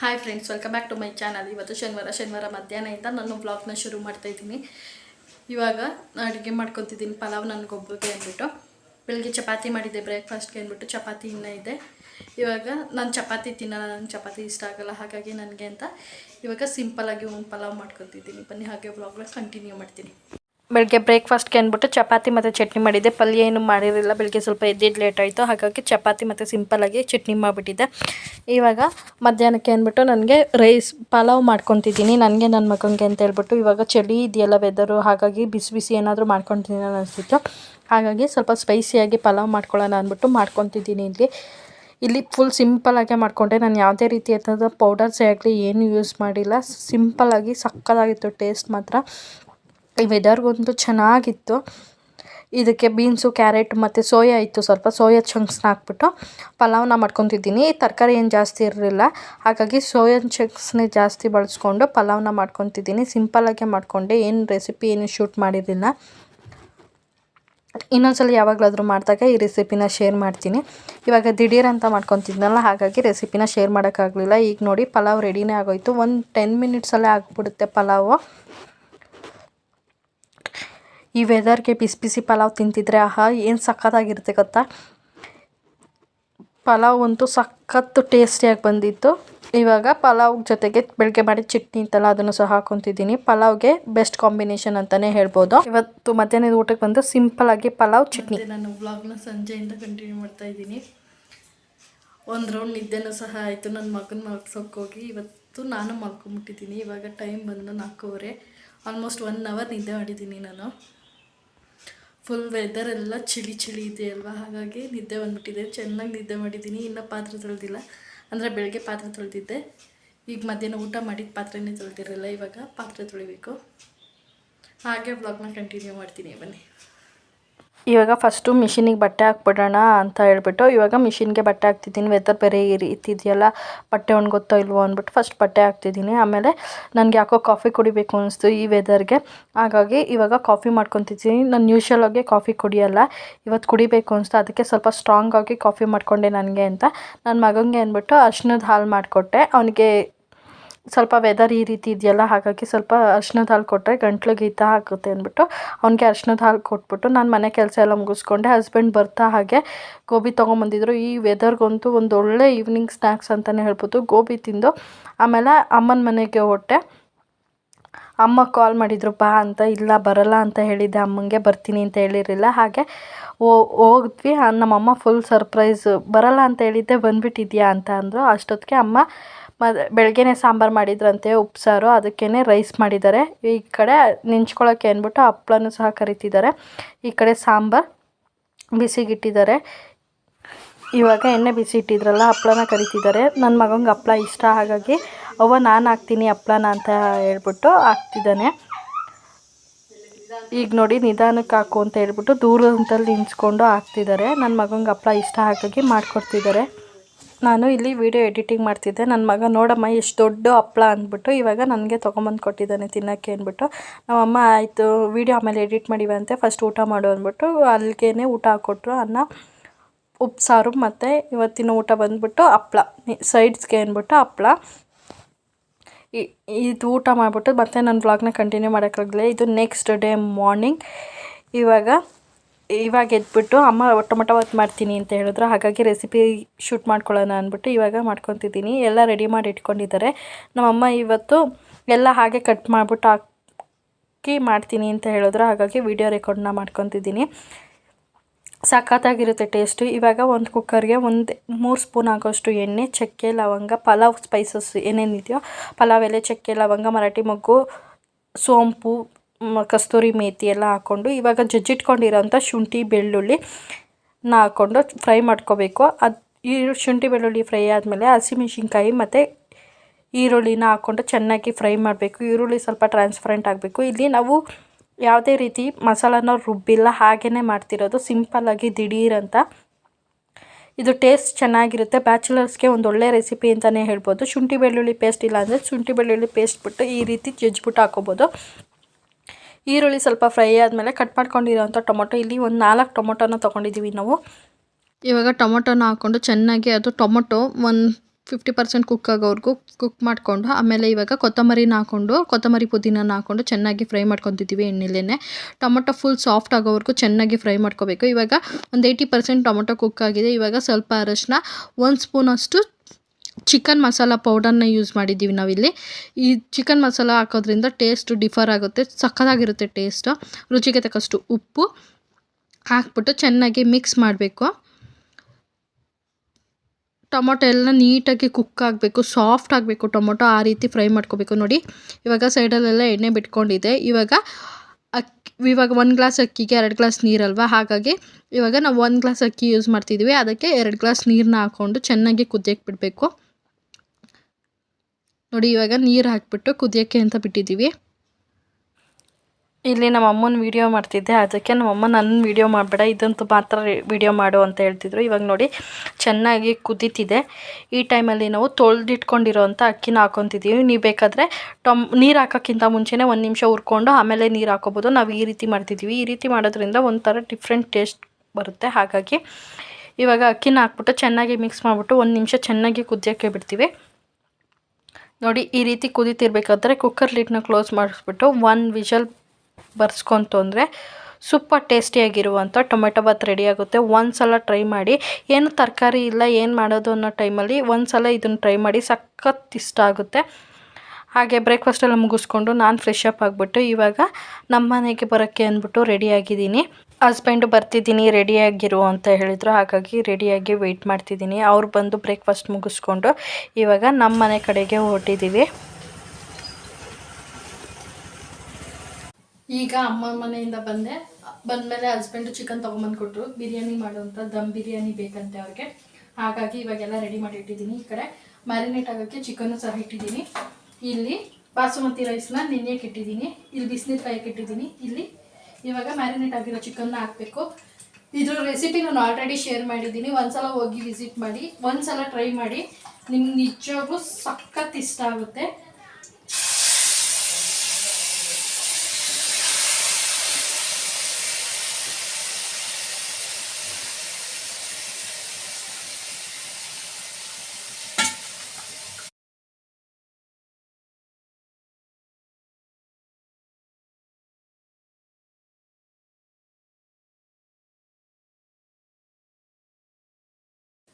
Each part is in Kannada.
Hi friends welcome back to my channel ಇವತ್ತು ಶನಿವಾರ ಶನಿವಾರ ಮಧ್ಯಾಹ್ನದಿಂದ ನಾನು ವ್ಲಾಗ್ನ ಶುರು ಮಾಡ್ತಾ ಇದ್ದೀನಿ. ಇವಾಗ ಅಡುಗೆ ಮಾಡ್ಕೊತಿದ್ದೀನಿ, ಪಲಾವ್ ನನಗೊಬ್ಬರಿಗೆ ಅಂದ್ಬಿಟ್ಟು. ಬೆಳಿಗ್ಗೆ ಚಪಾತಿ ಮಾಡಿದ್ದೆ ಬ್ರೇಕ್ಫಾಸ್ಟ್ಗೆ ಅಂದ್ಬಿಟ್ಟು ಚಪಾತಿ ಇನ್ನೂ ಇದೆ. ಇವಾಗ ನಾನು ಚಪಾತಿ ತಿನ್ನಲ್ಲ ನನಗೆ ಚಪಾತಿ ಇಷ್ಟ ಆಗೋಲ್ಲ, ಹಾಗಾಗಿ ನನಗೆ ಅಂತ ಇವಾಗ ಸಿಂಪಲಾಗಿ ಒಂದು ಪಲಾವ್ ಮಾಡ್ಕೊತಿದ್ದೀನಿ. ಬನ್ನಿ ಹಾಗೆ ವ್ಲಾಗ್ನ ಕಂಟಿನ್ಯೂ ಮಾಡ್ತೀನಿ. ಬೆಳಗ್ಗೆ ಬ್ರೇಕ್ಫಾಸ್ಟ್ಗೆ ಅಂದ್ಬಿಟ್ಟು ಚಪಾತಿ ಮತ್ತು ಚಟ್ನಿ ಮಾಡಿದ್ದೆ. ಪಲ್ಯ ಏನು ಮಾಡಿರಲಿಲ್ಲ. ಬೆಳಗ್ಗೆ ಸ್ವಲ್ಪ ಎದ್ದಿದ್ದು ಲೇಟ್ ಆಯಿತು. ಹಾಗಾಗಿ ಚಪಾತಿ ಮತ್ತು ಸಿಂಪಲಾಗಿ ಚಟ್ನಿ ಮಾಡಿಬಿಟ್ಟಿದ್ದೆ. ಇವಾಗ ಮಧ್ಯಾಹ್ನಕ್ಕೆ ಅಂದ್ಬಿಟ್ಟು ನನಗೆ ರೈಸ್ ಪಲಾವ್ ಮಾಡ್ಕೊತಿದ್ದೀನಿ. ನನಗೆ ನನ್ನ ಮಗನಿಗೆ ಅಂತ ಹೇಳ್ಬಿಟ್ಟು ಇವಾಗ ಚಳಿ ಇದೆಯಲ್ಲ ವೆದರು ಹಾಗಾಗಿ ಬಿಸಿ ಬಿಸಿ ಏನಾದರೂ ಮಾಡ್ಕೊತೀನಿ ಅನಿಸ್ತಿತ್ತು. ಹಾಗಾಗಿ ಸ್ವಲ್ಪ ಸ್ಪೈಸಿಯಾಗಿ ಪಲಾವ್ ಮಾಡ್ಕೊಳ್ಳೋಣ ಅಂದ್ಬಿಟ್ಟು ಮಾಡ್ಕೊತಿದ್ದೀನಿ ಇಲ್ಲಿ. ಇಲ್ಲಿ ಫುಲ್ ಸಿಂಪಲಾಗೆ ಮಾಡಿಕೊಂಡೆ. ನಾನು ಯಾವುದೇ ರೀತಿಯಾದ ಪೌಡರ್ಸೇ ಆಗಲಿ ಏನು ಯೂಸ್ ಮಾಡಿಲ್ಲ. ಸಿಂಪಲಾಗಿ ಸಕ್ಕತ್ತಾಗಿತ್ತು ಟೇಸ್ಟ್ ಮಾತ್ರ. ಈ ವೆದರ್ಗಂತೂ ಚೆನ್ನಾಗಿತ್ತು. ಇದಕ್ಕೆ ಬೀನ್ಸು ಕ್ಯಾರೆಟ್ ಮತ್ತು ಸೋಯಾ ಇತ್ತು. ಸ್ವಲ್ಪ ಸೋಯಾ ಚಂಕ್ಸ್ನ ಹಾಕ್ಬಿಟ್ಟು ಪಲಾವ್ನ ಮಾಡ್ಕೊತಿದ್ದೀನಿ. ತರಕಾರಿ ಏನು ಜಾಸ್ತಿ ಇರಲಿಲ್ಲ. ಹಾಗಾಗಿ ಸೋಯಾ ಚಂಕ್ಸ್ನೇ ಜಾಸ್ತಿ ಬಳಸ್ಕೊಂಡು ಪಲಾವ್ನ ಮಾಡ್ಕೊತಿದ್ದೀನಿ. ಸಿಂಪಲಾಗೆ ಮಾಡಿಕೊಂಡೆ. ಏನು ರೆಸಿಪಿ ಏನು ಶೂಟ್ ಮಾಡಿರಲಿಲ್ಲ. ಇನ್ನೊಂದ್ಸಲ ಯಾವಾಗಲಾದರೂ ಮಾಡಿದಾಗ ಈ ರೆಸಿಪಿನ ಶೇರ್ ಮಾಡ್ತೀನಿ. ಇವಾಗ ದಿಢೀರ್ ಅಂತ ಮಾಡ್ಕೊತಿದ್ನಲ್ಲ, ಹಾಗಾಗಿ ರೆಸಿಪಿನ ಶೇರ್ ಮಾಡೋಕ್ಕಾಗಲಿಲ್ಲ. ಈಗ ನೋಡಿ ಪಲಾವ್ ರೆಡಿನೇ ಆಗೋಯ್ತು. ಒಂದು ಟೆನ್ ಮಿನಿಟ್ಸಲ್ಲೇ ಆಗಿಬಿಡುತ್ತೆ ಪಲಾವು. ಈ ವೆದರ್ಗೆ ಬಿಸಿ ಬಿಸಿ ಪಲಾವ್ ತಿಂತಿದ್ರೆ ಆಹಾ, ಏನು ಸಖತ್ತಾಗಿರುತ್ತೆ ಗೊತ್ತಾ? ಪಲಾವ್ ಅಂತೂ ಸಖತ್ತು ಟೇಸ್ಟಿಯಾಗಿ ಬಂದಿತ್ತು. ಇವಾಗ ಪಲಾವ್ ಜೊತೆಗೆ ಬೆಳಗ್ಗೆ ಮಾಡಿ ಚಟ್ನಿ ಇತ್ತಲ್ಲ ಅದನ್ನು ಸಹ ಹಾಕೊತಿದ್ದೀನಿ. ಪಲಾವ್ಗೆ ಬೆಸ್ಟ್ ಕಾಂಬಿನೇಷನ್ ಅಂತಲೇ ಹೇಳ್ಬೋದು. ಇವತ್ತು ಮಧ್ಯಾಹ್ನದ ಊಟಕ್ಕೆ ಬಂದು ಸಿಂಪಲ್ ಆಗಿ ಪಲಾವ್ ಚಟ್ನಿ. ನಾನು ವ್ಲಾಗ್ನ ಸಂಜೆಯಿಂದ ಕಂಟಿನ್ಯೂ ಮಾಡ್ತಾ ಇದ್ದೀನಿ. ಒಂದು ರೌಂಡ್ ನಿದ್ದೆನೂ ಸಹ ಆಯಿತು. ನನ್ನ ಮಗನ ಮಲ್ಗ್ಸೋಕೆ ಹೋಗಿ ಇವತ್ತು ನಾನು ಮಲ್ಕೊಂಬಿಟ್ಟಿದ್ದೀನಿ. ಇವಾಗ ಟೈಮ್ ಬಂದು ನಾಲ್ಕೂವರೆ. ಆಲ್ಮೋಸ್ಟ್ ಒನ್ ಅವರ್ ನಿದ್ದೆ ಮಾಡಿದ್ದೀನಿ ನಾನು. ಫುಲ್ ವೆದರ್ ಎಲ್ಲ ಚಳಿ ಚಳಿ ಇದೆ ಅಲ್ವಾ? ಹಾಗಾಗಿ ನಿದ್ದೆ ಬಂದುಬಿಟ್ಟಿದೆ. ಚೆನ್ನಾಗಿ ನಿದ್ದೆ ಮಾಡಿದ್ದೀನಿ. ಇನ್ನೂ ಪಾತ್ರೆ ತೊಳೆದಿಲ್ಲ. ಅಂದರೆ ಬೆಳಗ್ಗೆ ಪಾತ್ರೆ ತೊಳೆದಿದ್ದೆ. ಈಗ ಮಧ್ಯಾಹ್ನ ಊಟ ಮಾಡಿದ ಪಾತ್ರೆನೇ ತೊಳೆದಿರಲ್ಲ ಇವಾಗ. ಪಾತ್ರೆ ತೊಳಿಬೇಕು. ಹಾಗೆ ಬ್ಲಾಗ್ನ ಕಂಟಿನ್ಯೂ ಮಾಡ್ತೀನಿ. ಬನ್ನಿ. ಇವಾಗ ಫಸ್ಟು ಮಿಷಿನಿಗೆ ಬಟ್ಟೆ ಹಾಕ್ಬಿಡೋಣ ಅಂತ ಹೇಳ್ಬಿಟ್ಟು ಇವಾಗ ಮಿಷಿನ್ಗೆ ಬಟ್ಟೆ ಹಾಕ್ತಿದ್ದೀನಿ. ವೆದರ್ ಬೇರೆ ಇದೆಯಲ್ಲ ಬಟ್ಟೆ ಒಣಗುತ್ತೋ ಇಲ್ವೋ ಅಂದ್ಬಿಟ್ಟು ಫಸ್ಟ್ ಬಟ್ಟೆ ಹಾಕ್ತಿದ್ದೀನಿ. ಆಮೇಲೆ ನನಗೆ ಯಾಕೋ ಕಾಫಿ ಕುಡಿಬೇಕು ಅನಿಸ್ತು ಈ ವೆದರ್ಗೆ ಹಾಗಾಗಿ ಇವಾಗ ಕಾಫಿ ಮಾಡ್ಕೊತಿದ್ದೀನಿ. ನಾನು ಯೂಶ್ವಲಾಗಿ ಕಾಫಿ ಕುಡಿಯಲ್ಲ. ಇವತ್ತು ಕುಡಿಬೇಕು ಅನಿಸ್ತು. ಅದಕ್ಕೆ ಸ್ವಲ್ಪ ಸ್ಟ್ರಾಂಗಾಗಿ ಕಾಫಿ ಮಾಡಿಕೊಂಡೆ ನನಗೆ ಅಂತ. ನನ್ನ ಮಗನಿಗೆ ಅಂದ್ಬಿಟ್ಟು ಅರ್ಶಿನದ ಹಾಲು ಮಾಡಿಕೊಟ್ಟೆ. ಅವನಿಗೆ ಸ್ವಲ್ಪ ವೆದರ್ ಈ ರೀತಿ ಇದೆಯಲ್ಲ, ಹಾಗಾಗಿ ಸ್ವಲ್ಪ ಅರ್ಶಿನದ ಹಾಲು ಕೊಟ್ಟರೆ ಗಂಟ್ಲು ಹಿತ ಆಗುತ್ತೆ ಅಂದ್ಬಿಟ್ಟು ಅವನಿಗೆ ಅರ್ಶಿನದ ಹಾಲು ಕೊಟ್ಬಿಟ್ಟು ನಾನು ಮನೆ ಕೆಲಸ ಎಲ್ಲ ಮುಗಿಸ್ಕೊಂಡೆ ಹಸ್ಬೆಂಡ್ ಬರ್ತಾ ಹಾಗೆ ಗೋಬಿ ತೊಗೊಂಬಂದಿದ್ರು. ಈ ವೆದರ್ಗಂತೂ ಒಂದು ಒಳ್ಳೆ ಈವ್ನಿಂಗ್ ಸ್ನ್ಯಾಕ್ಸ್ ಅಂತಲೇ ಹೇಳ್ಬೋದು. ಗೋಬಿ ತಿಂದು ಆಮೇಲೆ ಅಮ್ಮನ ಮನೆಗೆ ಹೊಟ್ಟೆ. ಅಮ್ಮ ಕಾಲ್ ಮಾಡಿದ್ರು, ಬಾ ಅಂತ, ಇಲ್ಲ ಬರಲ್ಲ ಅಂತ ಹೇಳಿದ್ದೆ, ಅಮ್ಮಂಗೆ ಬರ್ತೀನಿ ಅಂತ ಹೇಳಿರಲಿಲ್ಲ. ಹಾಗೆ ಓ ಹೋದ್ವಿ. ನಮ್ಮಮ್ಮ ಫುಲ್ ಸರ್ಪ್ರೈಸ್ ಬರಲ್ಲ ಅಂತ ಹೇಳಿದ್ದೆ, ಬಂದುಬಿಟ್ಟಿದ್ಯಾ? ಅಂತ ಅಂದರು. ಅಷ್ಟೊತ್ತಿಗೆ ಅಮ್ಮ ಮತ್ತು ಬೆಳಗ್ಗೆನೇ ಸಾಂಬಾರು ಮಾಡಿದ್ರಂತೆ ಉಪ್ಸಾರು ಅದಕ್ಕೇ ರೈಸ್ ಮಾಡಿದ್ದಾರೆ. ಈ ಕಡೆ ನೆಂಚ್ಕೊಳ್ಳೋಕೆ ಅಂದ್ಬಿಟ್ಟು ಹಪ್ಳನೂ ಸಹ ಕರಿತಿದ್ದಾರೆ. ಈ ಕಡೆ ಸಾಂಬಾರು ಬಿಸಿಗಿಟ್ಟಿದ್ದಾರೆ. ಇವಾಗ ಎಣ್ಣೆ ಬಿಸಿ ಇಟ್ಟಿದ್ರಲ್ಲ ಹಪ್ಪಳನ ಕರಿತಿದ್ದಾರೆ. ನನ್ನ ಮಗಂಗೆ ಹಪ್ಪಳ ಇಷ್ಟ ಹಾಗಾಗಿ, ಅವ್ವ ನಾನು ಹಾಕ್ತೀನಿ ಹಪ್ಪಳನ ಅಂತ ಹೇಳ್ಬಿಟ್ಟು ಹಾಕ್ತಿದ್ದಾನೆ. ಈಗ ನೋಡಿ ನಿಧಾನಕ್ಕೆ ಹಾಕು ಅಂತ ಹೇಳ್ಬಿಟ್ಟು ದೂರದಲ್ಲಿ ನಿಂತ್ಕೊಂಡು ಹಾಕ್ತಿದ್ದಾರೆ. ನನ್ನ ಮಗಂಗೆ ಹಪ್ಪಳ ಇಷ್ಟ ಹಾಗಾಗಿ ಮಾಡಿಕೊಡ್ತಿದ್ದಾರೆ. ನಾನು ಇಲ್ಲಿ ವಿಡಿಯೋ ಎಡಿಟಿಂಗ್ ಮಾಡ್ತಿದ್ದೆ. ನನ್ನ ಮಗ, ನೋಡಮ್ಮ, ಎಷ್ಟು ದೊಡ್ಡ ಹಪ್ಪಳ ಅಂದ್ಬಿಟ್ಟು ಇವಾಗ ನನಗೆ ತೊಗೊಂಬಂದು ಕೊಟ್ಟಿದ್ದಾನೆ ತಿನ್ನೋಕ್ಕೆ ಅಂದ್ಬಿಟ್ಟು. ನಮ್ಮಮ್ಮ, ಆಯಿತು ವಿಡಿಯೋ ಆಮೇಲೆ ಎಡಿಟ್ ಮಾಡಿವಂತೆ ಫಸ್ಟ್ ಊಟ ಮಾಡು ಅಂದ್ಬಿಟ್ಟು ಅಲ್ಲಿಗೆ ಊಟ ಹಾಕ್ಕೊಟ್ರು ಅನ್ನ ಉಪ್ಸಾರು ಸಾರು ಮತ್ತು ಇವತ್ತಿನ ಊಟ ಬಂದ್ಬಿಟ್ಟು ಹಪ್ಪಳ ಸೈಡ್ಸ್ಗೆ ಅಂದ್ಬಿಟ್ಟು ಹಪ್ಪಳ ಇದು ಊಟ ಮಾಡಿಬಿಟ್ಟು ಮತ್ತೆ ನನ್ನ ವ್ಲಾಗ್ನ ಕಂಟಿನ್ಯೂ ಮಾಡೋಕ್ಕಾಗಲಿಲ್ಲ. ಇದು ನೆಕ್ಸ್ಟ್ ಡೇ ಮಾರ್ನಿಂಗ್ ಇವಾಗ ಇವಾಗ ಎದ್ಬಿಟ್ಟು ಅಮ್ಮ ಟೊಮೊಟೊ ಮಾಡ್ತೀನಿ ಅಂತ ಹೇಳಿದ್ರು. ಹಾಗಾಗಿ ರೆಸಿಪಿ ಶೂಟ್ ಮಾಡ್ಕೊಳ್ಳೋಣ ಅಂದ್ಬಿಟ್ಟು ಇವಾಗ ಮಾಡ್ಕೊತಿದ್ದೀನಿ. ಎಲ್ಲ ರೆಡಿ ಮಾಡಿ ಇಟ್ಕೊಂಡಿದ್ದಾರೆ. ನಮ್ಮಮ್ಮ ಇವತ್ತು ಎಲ್ಲ ಹಾಗೆ ಕಟ್ ಮಾಡಿಬಿಟ್ಟು ಹಾಕಿ ಮಾಡ್ತೀನಿ ಅಂತ ಹೇಳಿದ್ರು. ಹಾಗಾಗಿ ವಿಡಿಯೋ ರೆಕಾರ್ಡ್ನ ಮಾಡ್ಕೊತಿದ್ದೀನಿ. ಸಖತ್ತಾಗಿರುತ್ತೆ ಟೇಸ್ಟು ಇವಾಗ ಒಂದು ಕುಕ್ಕರ್ಗೆ ಒಂದು ಮೂರು ಸ್ಪೂನ್ ಆಗೋಷ್ಟು ಎಣ್ಣೆ, ಚಕ್ಕೆ, ಲವಂಗ, ಪಲಾವ್ ಸ್ಪೈಸಸ್ ಏನೇನಿದೆಯೋ ಪಲಾವ್ ಎಲೆ, ಚಕ್ಕೆ, ಲವಂಗ, ಮರಾಠಿ ಮೊಗ್ಗು, ಸೋಂಪು ಕಸ್ತೂರಿ ಮೇತಿ ಎಲ್ಲ ಹಾಕ್ಕೊಂಡು ಇವಾಗ ಜಜ್ಜಿಟ್ಕೊಂಡಿರೋಂಥ ಶುಂಠಿ, ಬೆಳ್ಳುಳ್ಳಿ ನ ಹಾಕ್ಕೊಂಡು ಫ್ರೈ ಮಾಡ್ಕೋಬೇಕು. ಅದು ಈ ಶುಂಠಿ, ಬೆಳ್ಳುಳ್ಳಿ ಫ್ರೈ ಆದಮೇಲೆ ಹಸಿಮೆಣ್ಸಿನ್ಕಾಯಿ ಮತ್ತು ಈರುಳ್ಳಿನ ಹಾಕ್ಕೊಂಡು ಚೆನ್ನಾಗಿ ಫ್ರೈ ಮಾಡಬೇಕು. ಈರುಳ್ಳಿ ಸ್ವಲ್ಪ ಟ್ರಾನ್ಸ್ಪರೆಂಟ್ ಆಗಬೇಕು. ಇಲ್ಲಿ ನಾವು ಯಾವುದೇ ರೀತಿ ಮಸಾಲಾನ ರುಬ್ಬಿಲ್ಲ ಹಾಗೇ ಮಾಡ್ತಿರೋದು. ಸಿಂಪಲ್ಲಾಗಿ ದಿಢೀರಂಥ ಅಂತ. ಇದು ಟೇಸ್ಟ್ ಚೆನ್ನಾಗಿರುತ್ತೆ. ಬ್ಯಾಚುಲರ್ಸ್ಗೆ ಒಂದು ಒಳ್ಳೆ ರೆಸಿಪಿ ಅಂತಲೇ ಹೇಳ್ಬೋದು. ಶುಂಠಿ, ಬೆಳ್ಳುಳ್ಳಿ ಪೇಸ್ಟ್ ಇಲ್ಲ ಅಂದರೆ ಶುಂಠಿ, ಬೆಳ್ಳುಳ್ಳಿ ಪೇಸ್ಟ್ ಬಿಟ್ಟು ಈ ರೀತಿ ಜಜ್ಜಿಬಿಟ್ಟು ಹಾಕೋಬೋದು. ಈರುಳ್ಳಿ ಸ್ವಲ್ಪ ಫ್ರೈ ಆದಮೇಲೆ ಕಟ್ ಮಾಡ್ಕೊಂಡಿರೋಂಥ ಟೊಮೊಟೊ. ಇಲ್ಲಿ ಒಂದು ನಾಲ್ಕು ಟೊಮೊಟೊನ ತೊಗೊಂಡಿದ್ದೀವಿ ನಾವು. ಇವಾಗ ಟೊಮೊಟೊನ ಹಾಕ್ಕೊಂಡು ಚೆನ್ನಾಗಿ ಅದು ಟೊಮೊಟೊ ಒಂದು ಫಿಫ್ಟಿ ಪರ್ಸೆಂಟ್ ಕುಕ್ ಆಗೋವರೆಗೂ ಕುಕ್ ಮಾಡಿಕೊಂಡು, ಆಮೇಲೆ ಇವಾಗ ಕೊತ್ತಂಬರಿನ ಹಾಕ್ಕೊಂಡು ಕೊತ್ತಂಬರಿ ಪುದೀನನ ಹಾಕ್ಕೊಂಡು ಚೆನ್ನಾಗಿ ಫ್ರೈ ಮಾಡ್ಕೊತಿದ್ದೀವಿ ಎಣ್ಣೆಲೇ ಟೊಮೊಟೊ ಫುಲ್ ಸಾಫ್ಟ್ ಆಗೋವರೆಗೂ ಚೆನ್ನಾಗಿ ಫ್ರೈ ಮಾಡ್ಕೋಬೇಕು. ಇವಾಗ ಒಂದು ಏಯ್ಟಿ ಪರ್ಸೆಂಟ್ ಟೊಮೊಟೊ ಕುಕ್ ಆಗಿದೆ. ಇವಾಗ ಸ್ವಲ್ಪ ಅರಶಿನ, ಒಂದು ಸ್ಪೂನಷ್ಟು ಚಿಕನ್ ಮಸಾಲ ಪೌಡರ್ನ ಯೂಸ್ ಮಾಡಿದ್ದೀವಿ ನಾವಿಲ್ಲಿ. ಈ ಚಿಕನ್ ಮಸಾಲ ಹಾಕೋದ್ರಿಂದ ಟೇಸ್ಟ್ ಡಿಫರ್ ಆಗುತ್ತೆ ಸಕ್ಕತ್ತಾಗಿರುತ್ತೆ ಟೇಸ್ಟು. ರುಚಿಗೆ ತಕ್ಕಷ್ಟು ಉಪ್ಪು ಹಾಕ್ಬಿಟ್ಟು ಚೆನ್ನಾಗಿ ಮಿಕ್ಸ್ ಮಾಡಬೇಕು. ಟೊಮೊಟೊ ಎಲ್ಲ ನೀಟಾಗಿ ಕುಕ್ ಆಗಬೇಕು, ಸಾಫ್ಟ್ ಆಗಬೇಕು ಟೊಮೊಟೊ, ಆ ರೀತಿ ಫ್ರೈ ಮಾಡ್ಕೋಬೇಕು. ನೋಡಿ, ಇವಾಗ ಸೈಡಲ್ಲೆಲ್ಲ ಎಣ್ಣೆ ಬಿಟ್ಕೊಂಡಿದೆ. ಇವಾಗ ಅಕ್ಕಿ ಇವಾಗ ಒಂದು ಗ್ಲಾಸ್ ಅಕ್ಕಿಗೆ ಎರಡು ಗ್ಲಾಸ್ ನೀರಲ್ವಾ? ಹಾಗಾಗಿ ಇವಾಗ ನಾವು ಒಂದು ಗ್ಲಾಸ್ ಅಕ್ಕಿ ಯೂಸ್ ಮಾಡ್ತಿದ್ದೀವಿ. ಅದಕ್ಕೆ ಎರಡು ಗ್ಲಾಸ್ ನೀರನ್ನ ಹಾಕ್ಕೊಂಡು ಚೆನ್ನಾಗಿ ಕುದಿಯಕ್ಕೆ ಬಿಡಬೇಕು. ನೋಡಿ, ಇವಾಗ ನೀರು ಹಾಕಿಬಿಟ್ಟು ಕುದಿಯೋಕ್ಕೆ ಅಂತ ಬಿಟ್ಟಿದ್ದೀವಿ ಇಲ್ಲಿ ನಮ್ಮ ಅಮ್ಮನ ವೀಡಿಯೋ ಮಾಡ್ತಿದ್ದೆ. ಅದಕ್ಕೆ ನಮ್ಮಮ್ಮ ನನ್ನ ವೀಡಿಯೋ ಮಾಡಬೇಡ, ಇದಂತೂ ಮಾತ್ರ ವೀಡಿಯೋ ಮಾಡು ಅಂತ ಹೇಳ್ತಿದ್ರು. ಇವಾಗ ನೋಡಿ, ಚೆನ್ನಾಗಿ ಕುದೀತಿದೆ. ಈ ಟೈಮಲ್ಲಿ ನಾವು ತೊಳೆದಿಟ್ಕೊಂಡಿರೋವಂಥ ಅಕ್ಕಿನ ಹಾಕೊತಿದ್ದೀವಿ ನೀವು ಬೇಕಾದರೆ ಟೊಮ್, ನೀರು ಹಾಕೋಕ್ಕಿಂತ ಮುಂಚೆನೇ ಒಂದು ನಿಮಿಷ ಹುರ್ಕೊಂಡು ಆಮೇಲೆ ನೀರು ಹಾಕೋಬೋದು. ನಾವು ಈ ರೀತಿ ಮಾಡ್ತಿದ್ದೀವಿ ಈ ರೀತಿ ಮಾಡೋದ್ರಿಂದ ಒಂಥರ ಡಿಫ್ರೆಂಟ್ ಟೇಸ್ಟ್ ಬರುತ್ತೆ. ಹಾಗಾಗಿ ಇವಾಗ ಅಕ್ಕಿನ ಹಾಕ್ಬಿಟ್ಟು ಚೆನ್ನಾಗಿ ಮಿಕ್ಸ್ ಮಾಡಿಬಿಟ್ಟು ಒಂದು ನಿಮಿಷ ಚೆನ್ನಾಗಿ ಕುದಿಯೋಕ್ಕೆ ಬಿಡ್ತೀವಿ. ನೋಡಿ, ಈ ರೀತಿ ಕುದೀತಿರ್ಬೇಕಾದ್ರೆ ಕುಕ್ಕರ್ ಲಿಡ್ನ ಕ್ಲೋಸ್ ಮಾಡಿಸ್ಬಿಟ್ಟು ಒನ್ ವಿಷಲ್ ಬರ್ಸ್ಕೊಂತು ಅಂದರೆ ಸೂಪರ್ ಟೇಸ್ಟಿಯಾಗಿರುವಂಥ ಟೊಮೆಟೊ ಬಾತ್ ರೆಡಿ ಆಗುತ್ತೆ. ಒಂದು ಸಲ ಟ್ರೈ ಮಾಡಿ. ಏನು ತರಕಾರಿ ಇಲ್ಲ, ಏನು ಮಾಡೋದು ಅನ್ನೋ ಟೈಮಲ್ಲಿ ಒಂದು ಸಲ ಇದನ್ನು ಟ್ರೈ ಮಾಡಿ ಸಖತ್ ಇಷ್ಟ ಆಗುತ್ತೆ. ಹಾಗೆ ಬ್ರೇಕ್ಫಾಸ್ಟೆಲ್ಲ ಮುಗಿಸ್ಕೊಂಡು ನಾನು ಫ್ರೆಶ್ ಅಪ್ ಆಗಿಬಿಟ್ಟು ಇವಾಗ ನಮ್ಮ ಮನೆಗೆ ಬರೋಕ್ಕೆ ಅಂದ್ಬಿಟ್ಟು ರೆಡಿಯಾಗಿದ್ದೀನಿ ಹಸ್ಬೆಂಡು ಬರ್ತಿದ್ದೀನಿ ರೆಡಿಯಾಗಿರು ಅಂತ ಹೇಳಿದರು. ಹಾಗಾಗಿ ರೆಡಿಯಾಗಿ ವೆಯ್ಟ್ ಮಾಡ್ತಿದ್ದೀನಿ. ಅವ್ರು ಬಂದು ಬ್ರೇಕ್ಫಾಸ್ಟ್ ಮುಗಿಸ್ಕೊಂಡು ಇವಾಗ ನಮ್ಮ ಮನೆ ಕಡೆಗೆ ಹೊರಟಿದ್ದೀವಿ ಈಗ ಅಮ್ಮ ಮನೆಯಿಂದ ಬಂದೆ. ಬಂದಮೇಲೆ ಹಸ್ಬೆಂಡು ಚಿಕನ್ ತೊಗೊಂಬಂದು ಕೊಟ್ಟರು ಬಿರಿಯಾನಿ ಮಾಡುವಂಥ ದಮ್ ಬಿರಿಯಾನಿ ಬೇಕಂತೆ ಅವ್ರಿಗೆ. ಹಾಗಾಗಿ ಇವಾಗೆಲ್ಲ ರೆಡಿ ಮಾಡಿ ಇಟ್ಟಿದ್ದೀನಿ ಈ ಕಡೆ. ಮ್ಯಾರಿನೇಟ್ ಆಗೋಕ್ಕೆ ಚಿಕನ್ನು ಸಹ ಇಟ್ಟಿದ್ದೀನಿ. ಇಲ್ಲಿ ಬಾಸುಮತಿ ರೈಸ್ನ ನೆನೆಯಕ್ಕೆ ಇಟ್ಟಿದ್ದೀನಿ ಇಲ್ಲಿ ಬಿಸಿನೀರು ಕಾಯಕ್ಕೆ ಇಟ್ಟಿದ್ದೀನಿ ಇಲ್ಲಿ ಇವಾಗ ಮ್ಯಾರಿನೇಟ್ ಆಗಿರೋ ಚಿಕನ್ನ ಹಾಕಬೇಕು. ಇದ್ರ ರೆಸಿಪಿ ನಾನು ಆಲ್ರೆಡಿ ಶೇರ್ ಮಾಡಿದ್ದೀನಿ. ಒಂದ್ಸಲ ಹೋಗಿ ವಿಸಿಟ್ ಮಾಡಿ, ಒಂದ್ಸಲ ಟ್ರೈ ಮಾಡಿ. ನಿಮ್ಗೆ ನಿಜವಾಗೂ ಸಖತ್ ಇಷ್ಟ ಆಗುತ್ತೆ.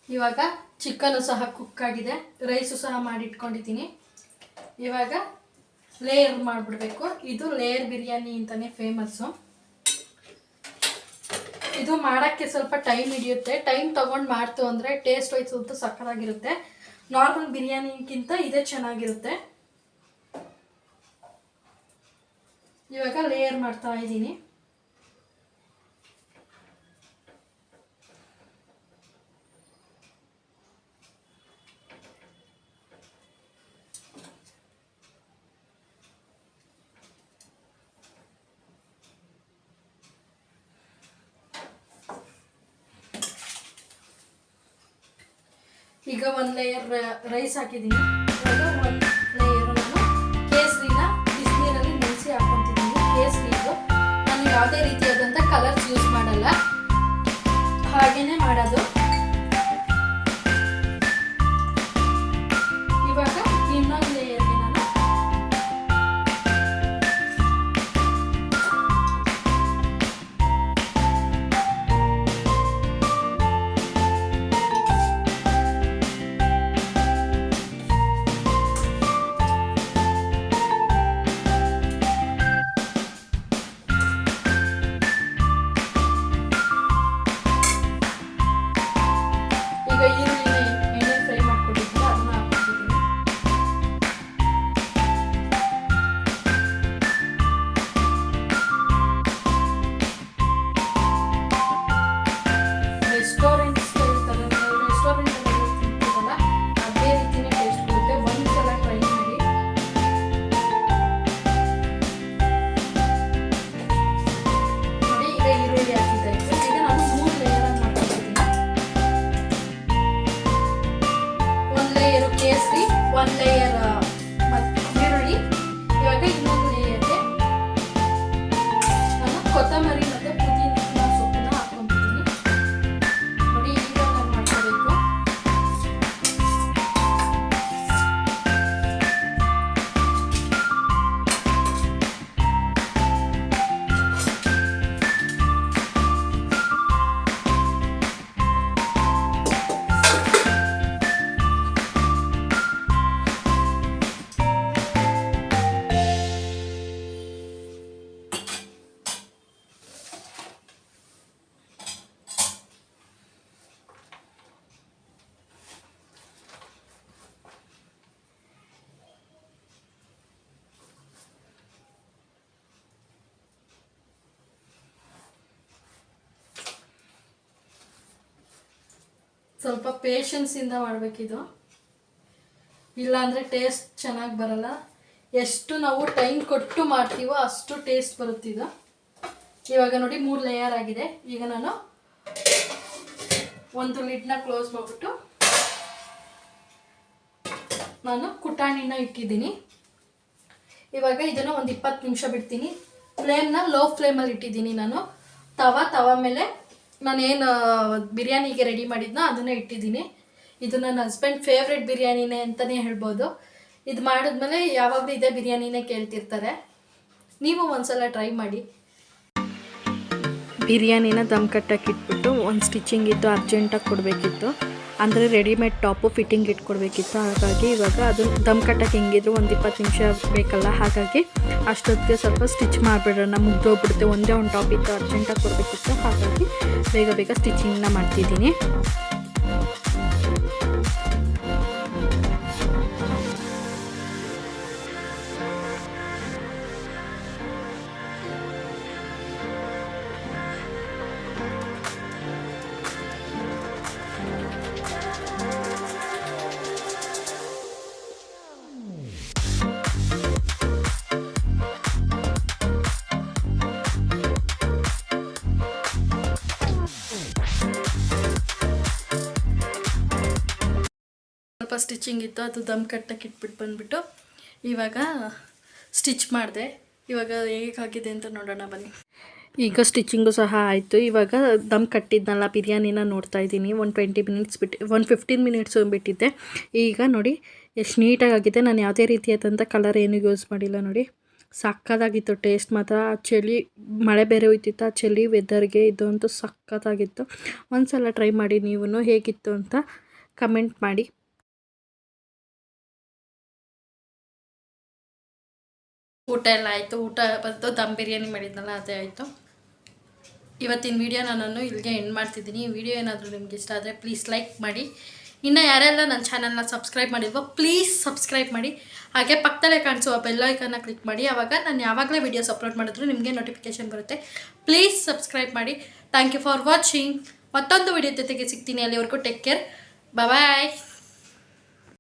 ಇವಾಗ ಚಿಕನು ಸಹ ಕುಕ್ ಆಗಿದೆ. ರೈಸು ಸಹ ಮಾಡಿಟ್ಕೊಂಡಿದ್ದೀನಿ. ಇವಾಗ ಲೇಯರ್ ಮಾಡಿಬಿಡ್ಬೇಕು. ಇದು ಲೇಯರ್ ಬಿರಿಯಾನಿ ಅಂತಲೇ ಫೇಮಸ್ಸು ಇದು ಮಾಡೋಕ್ಕೆ ಸ್ವಲ್ಪ ಟೈಮ್ ಹಿಡಿಯುತ್ತೆ. ಟೈಮ್ ತೊಗೊಂಡು ಮಾಡ್ತು ಅಂದರೆ ಟೇಸ್ಟ್ ವೈಸ್ ಅಂತೂ ಸಕ್ಕತ್ತಾಗಿರುತ್ತೆ. ನಾರ್ಮಲ್ ಬಿರಿಯಾನಿಗಿಂತ ಇದೇ ಚೆನ್ನಾಗಿರುತ್ತೆ. ಇವಾಗ ಲೇಯರ್ ಮಾಡ್ತಾ ಇದ್ದೀನಿ. ಈಗ ಒಂದು ಲೇಯರ್ ರೈಸ್ ಹಾಕಿದೀನಿ. ಇವಾಗ ಒಂದು ಲೇಯರ್ ನಾನು ಕೇಸರಿನ ಬಿಸಿನೀರಲ್ಲಿ ನೆನೆಸಿ ಹಾಕೊತಿದ್ದೀನಿ ಕೇಸರಿ ಇದು. ನಾನು ಯಾವುದೇ ರೀತಿಯಾದಂಥ ಕಲರ್ಸ್ ಯೂಸ್ ಮಾಡಲ್ಲ. ಹಾಗೇನೆ ಮಾಡೋದು. ಸ್ವಲ್ಪ ಪೇಷನ್ಸಿಂದ ಮಾಡಬೇಕಿದು. ಇಲ್ಲಾಂದರೆ ಟೇಸ್ಟ್ ಚೆನ್ನಾಗಿ ಬರಲ್ಲ. ಎಷ್ಟು ನಾವು ಟೈಮ್ ಕೊಟ್ಟು ಮಾಡ್ತೀವೋ ಅಷ್ಟು ಟೇಸ್ಟ್ ಬರುತ್ತಿದು ಇವಾಗ ನೋಡಿ ಮೂರು ಲೇಯರ್ ಆಗಿದೆ. ಈಗ ನಾನು ಒಂದು ಲಿಡ್ನ ಕ್ಲೋಸ್ ಮಾಡಿಬಿಟ್ಟು ನಾನು ಕುಟಾಣಿನ ಇಟ್ಟಿದ್ದೀನಿ. ಇವಾಗ ಇದನ್ನು ಒಂದು ಇಪ್ಪತ್ತು ನಿಮಿಷ ಬಿಡ್ತೀನಿ. ಫ್ಲೇಮ್ನ ಲೋ ಫ್ಲೇಮಲ್ಲಿ ಇಟ್ಟಿದ್ದೀನಿ ನಾನು. ತವ ತವ ಮೇಲೆ ನಾನೇನು ಬಿರಿಯಾನಿಗೆ ರೆಡಿ ಮಾಡಿದ್ನೋ, ಅದನ್ನು ಇಟ್ಟಿದ್ದೀನಿ. ಇದು ನನ್ನ ಹಸ್ಬೆಂಡ್ ಫೇವ್ರೆಟ್ ಬಿರಿಯಾನಿನೇ ಅಂತಲೇ ಹೇಳ್ಬೋದು. ಇದು ಮಾಡಿದ್ಮೇಲೆ ಯಾವಾಗಲೂ ಇದೇ ಬಿರಿಯಾನಿನೇ ಕೇಳ್ತಿರ್ತಾರೆ. ನೀವು ಒಂದ್ಸಲ ಟ್ರೈ ಮಾಡಿ. ಬಿರಿಯಾನಿನ ದಮ್ ಕಟ್ಟಕ್ಕೆ ಇಟ್ಬಿಟ್ಟು ಒಂದು ಸ್ಟಿಚಿಂಗ್ ಇತ್ತು ಅರ್ಜೆಂಟಾಗಿ ಕೊಡಬೇಕಿತ್ತು. ಅಂದರೆ ರೆಡಿಮೇಡ್ ಟಾಪು ಫಿಟ್ಟಿಂಗ್ ಇಟ್ಕೊಡ್ಬೇಕಿತ್ತು. ಹಾಗಾಗಿ ಇವಾಗ ಅದು ದಮ್ ಕಟ್ಟಕ್ಕೆ ಹೆಂಗಿದ್ರು ಒಂದು ಇಪ್ಪತ್ತು ನಿಮಿಷ ಬೇಕಲ್ಲ. ಹಾಗಾಗಿ ಅಷ್ಟೊತ್ತಿಗೆ ಸ್ವಲ್ಪ ಸ್ಟಿಚ್ ಮಾಡಿಬಿಡೋಣ. ಮುಗ್ದೋಗ್ಬಿಡುತ್ತೆ ಒಂದೇ ಒಂದು ಟಾಪ್ ಇತ್ತು, ಅರ್ಜೆಂಟಾಗಿ ಕೊಡಬೇಕಿತ್ತು. ಹಾಗಾಗಿ ಬೇಗ ಬೇಗ ಸ್ಟಿಚಿಂಗ್ನ ಮಾಡ್ತಿದ್ದೀನಿ. ಸ್ವಲ್ಪ ಸ್ಟಿಚಿಂಗ್ ಇತ್ತು, ಅದು ದಮ್ ಕಟ್ಟಕ್ಕೆ ಇಟ್ಬಿಟ್ಟು ಬಂದುಬಿಟ್ಟು ಇವಾಗ ಸ್ಟಿಚ್ ಮಾಡಿದೆ. ಇವಾಗ ಹೇಗಾಗಿದೆ ಅಂತ ನೋಡೋಣ ಬನ್ನಿ. ಈಗ ಸ್ಟಿಚಿಂಗು ಸಹ ಆಯಿತು. ಇವಾಗ ದಮ್ ಕಟ್ಟಿದ್ನಲ್ಲ, ಬಿರಿಯಾನಿನ ನೋಡ್ತಾ ಇದ್ದೀನಿ. ಒನ್ ಟ್ವೆಂಟಿ ಮಿನಿಟ್ಸ್ ಬಿಟ್ಟು ಒನ್ ಫಿಫ್ಟೀನ್ ಮಿನಿಟ್ಸ್ ಬಿಟ್ಟಿದ್ದೆ. ಈಗ ನೋಡಿ, ಎಷ್ಟು ನೀಟಾಗಿ ಆಗಿದೆ ನಾನು ಯಾವುದೇ ರೀತಿಯಾದಂಥ ಕಲರ್ ಏನು ಯೂಸ್ ಮಾಡಿಲ್ಲ ನೋಡಿ. ಸಕ್ಕತ್ತಾಗಿತ್ತು. ಟೇಸ್ಟ್ ಮಾತ್ರ. ಆ ಚಳಿ, ಮಳೆ ಬೇರೆ ಹೋಯ್ತಿತ್ತು. ಆ ಚಳಿ ವೆದರ್ಗೆ ಇದಂತೂ ಸಕ್ಕತ್ತಾಗಿತ್ತು. ಒಂದು ಸಲ ಟ್ರೈ ಮಾಡಿ ನೀವು ಹೇಗಿತ್ತು ಅಂತ ಕಮೆಂಟ್ ಮಾಡಿ. ಊಟ ಎಲ್ಲ ಆಯಿತು. ಊಟ ಬಂತು. ದಮ್ ಬಿರಿಯಾನಿ ಮಾಡಿದ್ನಲ್ಲ, ಅದೇ ಆಯಿತು. ಇವತ್ತಿನ ವಿಡಿಯೋ ನಾನು ಇಲ್ಲಿಗೆ ಎಂಡ್ ಮಾಡ್ತಿದ್ದೀನಿ. ಈ ವಿಡಿಯೋ ಏನಾದರೂ ನಿಮ್ಗೆ ಇಷ್ಟ ಆದರೆ ಪ್ಲೀಸ್ ಲೈಕ್ ಮಾಡಿ. ಇನ್ನು ಯಾರೆಲ್ಲ ನನ್ನ ಚಾನಲ್ನ ಸಬ್ಸ್ಕ್ರೈಬ್ ಮಾಡಿದ್ವೋ ಪ್ಲೀಸ್ ಸಬ್ಸ್ಕ್ರೈಬ್ ಮಾಡಿ. ಹಾಗೆ ಪಕ್ಕದಲ್ಲೇ ಕಾಣಿಸುವ ಬೆಲ್ಲೈಕನ್ನ ಕ್ಲಿಕ್ ಮಾಡಿ. ಆವಾಗ ನಾನು ಯಾವಾಗಲೇ ವೀಡಿಯೋಸ್ ಅಪ್ಲೋಡ್ ಮಾಡಿದ್ರು ನಿಮಗೆ ನೋಟಿಫಿಕೇಷನ್ ಬರುತ್ತೆ. ಪ್ಲೀಸ್ ಸಬ್ಸ್ಕ್ರೈಬ್ ಮಾಡಿ. ಥ್ಯಾಂಕ್ ಯು ಫಾರ್ ವಾಚಿಂಗ್ ಮತ್ತೊಂದು ವಿಡಿಯೋ ಜೊತೆಗೆ ಸಿಗ್ತೀನಿ. ಅಲ್ಲಿವರೆಗೂ ಟೇಕ್ ಕೇರ್ ಬಾಯ್